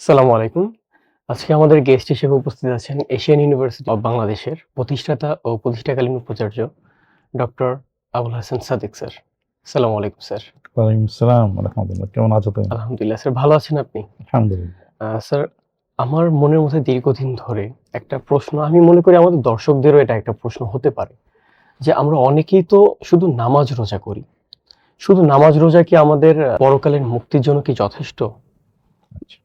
আসসালামু আলাইকুম। আজকে আমাদের গেস্ট হিসেবে উপস্থিত আছেন এশিয়ান ইউনিভার্সিটি অব বাংলাদেশের প্রতিষ্ঠাতা ও প্রতিষ্ঠাকালীন উপাচার্য ডক্টর আবুল হাসান সাদিক স্যার আসসালামু আলাইকুম স্যার ওয়ালাইকুম সালাম রহমতুল্লাহ। কেমন আছো তুমি? আলহামদুলিল্লাহ স্যার ভালো আছেন আপনি? আলহামদুলিল্লাহ। স্যার আমার মনের মধ্যে দীর্ঘদিন ধরে একটা প্রশ্ন আমি মনে করি আমাদের দর্শকদেরও এটা একটা প্রশ্ন হতে পারে যে আমরা অনেকেই তো শুধু নামাজ রোজা করি। শুধু নামাজ রোজা কি আমাদের পরকালের মুক্তির জন্য কি যথেষ্ট? আচ্ছা।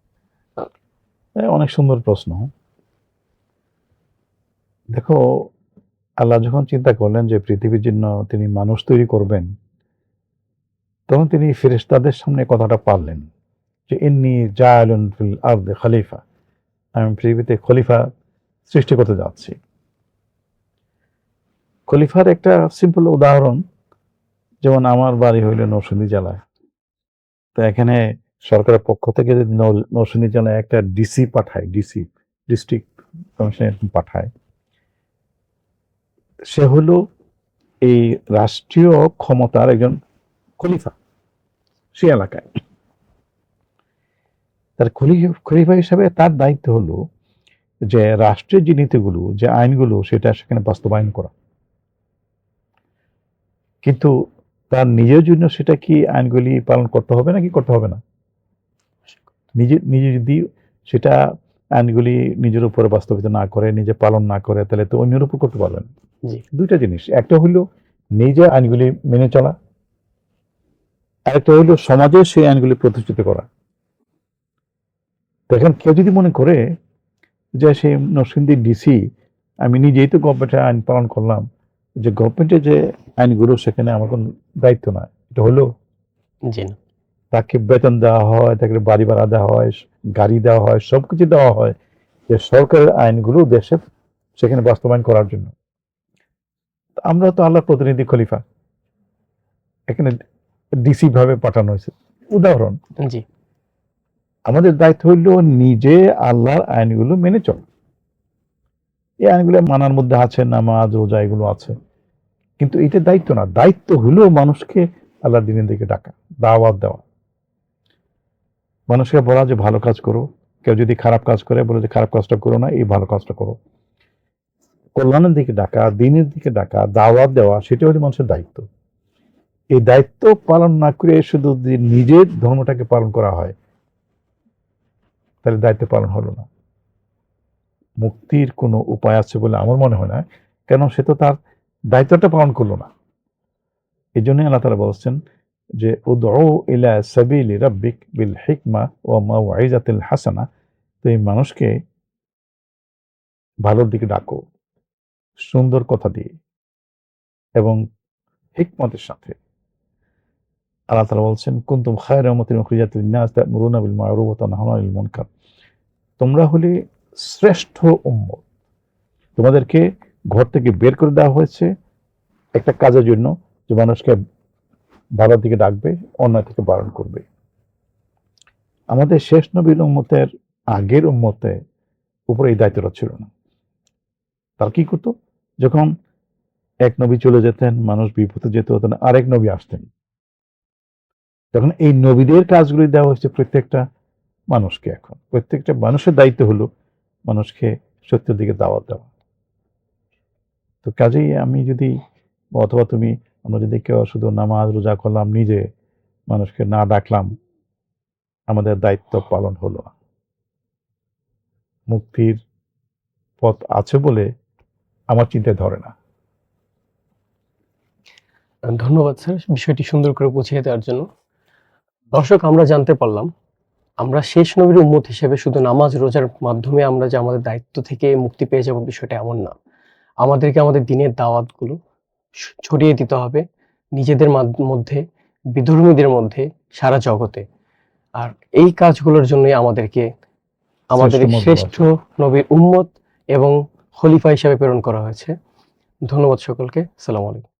অনেক সুন্দর প্রশ্ন। দেখো, আল্লাহ যখন চিন্তা করলেন যে পৃথিবীর জন্য তিনি মানুষ তৈরি করবেন, তখন তিনি ফেরেশতাদের সামনে কথাটা পারলেন যে, ইন্নি জায়ালুন ফিল আরদে খলিফা আমি পৃথিবীতে খলিফা সৃষ্টি করতে যাচ্ছি। খলিফার একটা সিম্পল উদাহরণ, যেমন আমার বাড়ি হইল নরসিংদী জেলায়। তো এখানে সরকারের পক্ষ থেকে যদি নর- নরসিংদী জেলায় একটা ডিসি পাঠায় ডিসি ডিস্ট্রিক্ট কমিশনার পাঠায়, সে হলো এই রাষ্ট্রীয় ক্ষমতার একজন খলিফা সে এলাকায়। তার খলিফা হিসাবে তার দায়িত্ব হলো যে রাষ্ট্রীয় যে নীতিগুলো, যে আইনগুলো, সেটা সেখানে বাস্তবায়ন করা। কিন্তু তার নিজের জন্য সেটা কি আইনগুলি পালন করতে হবে নাকি করতে হবে না? নিজে নিজে যদি সেটা আইনগুলি নিজের উপরে বাস্তবিত না করে নিজে পালন না করে তাহলে তো অন্যের উপর করতে পারবেন। দুইটা জিনিস। একটা হইল নিজে আইনগুলি মেনে চলা আরেকটা হইল সমাজে সেই আইনগুলি প্রতিষ্ঠিত করা। দেখেন কেউ যদি মনে করে যে সেই নরসিংদী ডিসি আমি নিজেই তো গভর্নমেন্টের আইন পালন করলাম যে গভর্নমেন্টের যে আইনগুলো সেখানে আমার কোনো দায়িত্ব না এটা হলো জি না। তাকে বেতন দেওয়া হয় তাকে বাড়ি ভাড়া দেওয়া হয় গাড়ি দেওয়া হয় সবকিছু দেওয়া হয় যে সরকারের আইনগুলো দেশে সেখানে বাস্তবায়ন করার জন্য। আমরা তো আল্লাহ প্রতিনিধি খলিফা। এখানে ডিসি ভাবে পাঠানো হয়েছে। উদাহরণ জি। আমাদের দায়িত্ব হইল নিজে আল্লাহর আইনগুলো মেনে চল। এই আইনগুলো মানার মধ্যে আছে নামাজ রোজা এগুলো আছে। কিন্তু এটা দায়িত্ব না। দায়িত্ব হলেও মানুষকে আল্লাহর দিনের দিকে ডাকা দাওয়াত দেওয়া। মানুষকে বলা যে ভালো কাজ করো। কেউ যদি খারাপ কাজ করে, বলে যে খারাপ কাজটা করো না, এই ভালো কাজটা করো। কল্যাণের দিকে ডাকা, দিনের দিকে ডাকা, দাওয়াত দেওয়া, সেটা হলো মানুষের দায়িত্ব। এই দায়িত্ব পালন না করে শুধু নিজের ধর্মটাকে পালন করা হয়, তাহলে দায়িত্ব পালন হলো না। মুক্তির কোনো উপায় আছে বলে আমার মনে হয় না, কেন সে তো তার দায়িত্বটা পালন করল না। এই জন্য আল্লাহ তারা বলছেন যে, উদউ ইলা সাবিলি রাব্বিক বিল হিকমা ও মাউইজাতিল হাসানা। তো এই মানুষকে ভালোর দিকে ডাকো, সুন্দর কথা দিয়ে এবং হিকমতের সাথে। আল্লাহ তালা বলছেন, কুন্তুম খায়রা উম্মাতিন উখরিজাতিন নাস তা'মুরুনা বিল মা'রুফ ওয়া মুনকার। তোমরা হলে শ্রেষ্ঠ উম্মত। তোমাদেরকে ঘর থেকে বের করে দেওয়া হয়েছে একটা কাজের জন্য যে, মানুষকে ভালোর দিকে ডাকবে অন্যায় থেকে বারণ করবে। আমাদের শেষ নবীর উম্মতের আগের উম্মতে উপরে এই দায়িত্বটা ছিল না। তার কি করতো? যখন এক নবী চলে যেতেন, মানুষ বিপদে যেতে হতেন আরেক নবী আসতেন। তখন এই নবীদের কাজগুলি দেওয়া হচ্ছে প্রত্যেকটা মানুষকে এখন। প্রত্যেকটা মানুষের দায়িত্ব হলো মানুষকে সত্যের দিকে দাওয়াত দেওয়া। তো কাজেই আমি যদি অথবা তুমি আমরা যদি কেউ শুধু নামাজ, রোজা করলাম, নিজে মানুষকে না ডাকলাম, আমাদের দায়িত্ব পালন হলো না। মুক্তির পথ আছে বলে আমার চিন্তায় ধরে না। ধন্যবাদ স্যার, বিষয়টি সুন্দর করে বুঝিয়ে দেওয়ার জন্য। দর্শক, আমরা জানতে পারলাম, আমরা শেষ নবীর উম্মত হিসেবে শুধু নামাজ, রোজার মাধ্যমে আমরা যে আমাদের দায়িত্ব থেকে মুক্তি পেয়ে যাব বিষয়টা এমন না। আমাদেরকে আমাদের দিনের দাওয়াতগুলো ছড়িয়ে দিতে হবে নিজেদের মধ্যে বিধর্মীদের মধ্যে সারা জগতে। আর এই কাজগুলোর জন্যই আমাদেরকে আমাদের। শ্রেষ্ঠ নবীর উম্মত এবং খলিফা হিসাবে প্রেরণ করা হয়েছে। ধন্যবাদ সকলকে। সালাম আলাইকুম।